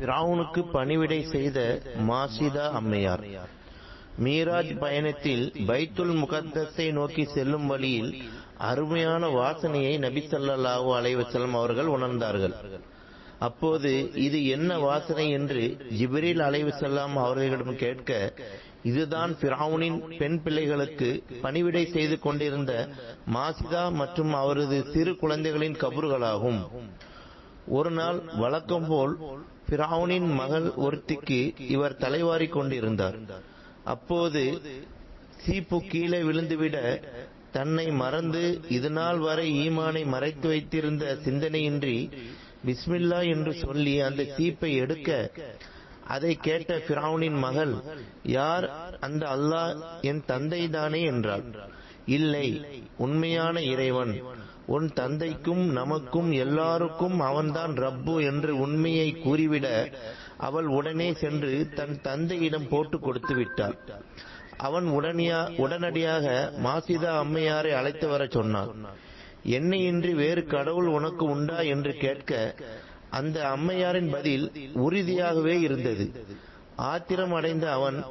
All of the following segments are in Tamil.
பிராவுனுக்கு பணிவிடை செய்த மாசிதா அம்மையார். மீராஜ் பயணத்தில் பைத்துல் முகத்தத்தை நோக்கி செல்லும் வழியில் அருமையான வாசனையை நபி ஸல்லல்லாஹு அலைஹி அவர்கள் உணர்ந்தார்கள். அப்போது இது என்ன வாசனை என்று ஜிப்ரீல் அலைஹிஸ்ஸலாம் அவர்களிடம் கேட்க இதுதான் பிராவுனின் பெண் பிள்ளைகளுக்கு பணிவிடை செய்து கொண்டிருந்த மாசிதா மற்றும் அவரது சிறு குழந்தைகளின் கபறுகளாகும் ஒரு நாள் வழக்கம் போல் பிராவுனின் மகள் ஒருத்திக்கு இவர் தலைவாரி கொண்டிருந்தார். அப்போது சீப்பு கீழே விழுந்துவிட தன்னை மறந்து இதுநாள் வரை ஈமானை மறைத்து வைத்திருந்த சிந்தனையின்றி பிஸ்மில்லா என்று சொல்லி அந்த சீப்பை எடுக்க அதை கேட்ட பிராவுனின் மகள் யார்? அந்த அல்லாஹ் என் தந்தை தானே என்றாள். இல்லை உண்மையான இறைவன். உன் தந்தைக்கும் நமக்கும் எல்லாருக்கும் அவன்தான் ரப்பு என்று உண்மையை கூறிவிட அவள் உடனே சென்று தன் தந்தையிடம் போட்டு கொடுத்து விட்டாள். அவன் உடனியா உடனடியாக மாசிதா அம்மையாரை அழைத்து வரச் சொன்னான். என்னையின்றி வேறு கடவுள் உனக்கு உண்டா என்று கேட்க அந்த அம்மையாரின் பதில் உறுதியாகவே இருந்தது. ஆத்திரம் அடைந்த அவன்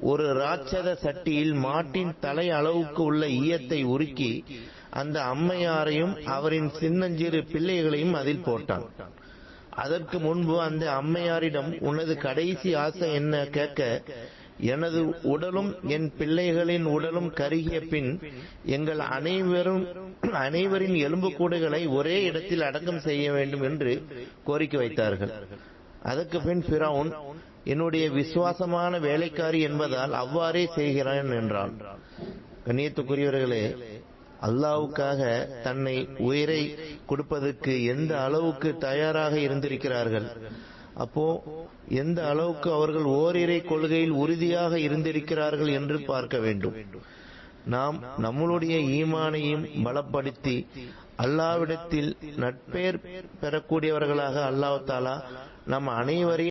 ஒரு ராட்சத சட்டியில் மாட்டின் தலை அளவுக்கு உள்ள ஈயத்தை உருக்கி அந்த அம்மையாரையும் அவரின் சின்னஞ்சிறு பிள்ளைகளையும் அதில் போட்டான். அதற்கு முன்பு அந்த அம்மையாரிடம் உனது கடைசி ஆசை என்ன? கேட்க எனது உடலும் என் பிள்ளைகளின் உடலும் கருகிய பின் எங்கள் அனைவரும் அனைவரின் எலும்புக்கூடுகளை ஒரே இடத்தில் அடக்கம் செய்ய வேண்டும் என்று கோரிக்கை வைத்தார்கள். அதற்கு பின் பிரவுன் என்னுடைய விசுவாசமான வேலைக்காரி என்பதால் அவ்வாறே செய்கிறான் என்றான். கண்ணியத்துக்குரியவர்களே அல்லாவுக்காக தன்னை உயிரை கொடுப்பதற்கு எந்த அளவுக்கு தயாராக இருந்திருக்கிறார்கள்? அப்போ எந்த அளவுக்கு அவர்கள் ஓரிரை கொள்கையில் உறுதியாக இருந்திருக்கிறார்கள் என்று பார்க்க வேண்டும். நாம் நம்மளுடைய ஈமானையும் பலப்படுத்தி அல்லாவிடத்தில் நட்பேர் பெறக்கூடியவர்களாக அல்லாவத்தாலா நம் அனைவரையும்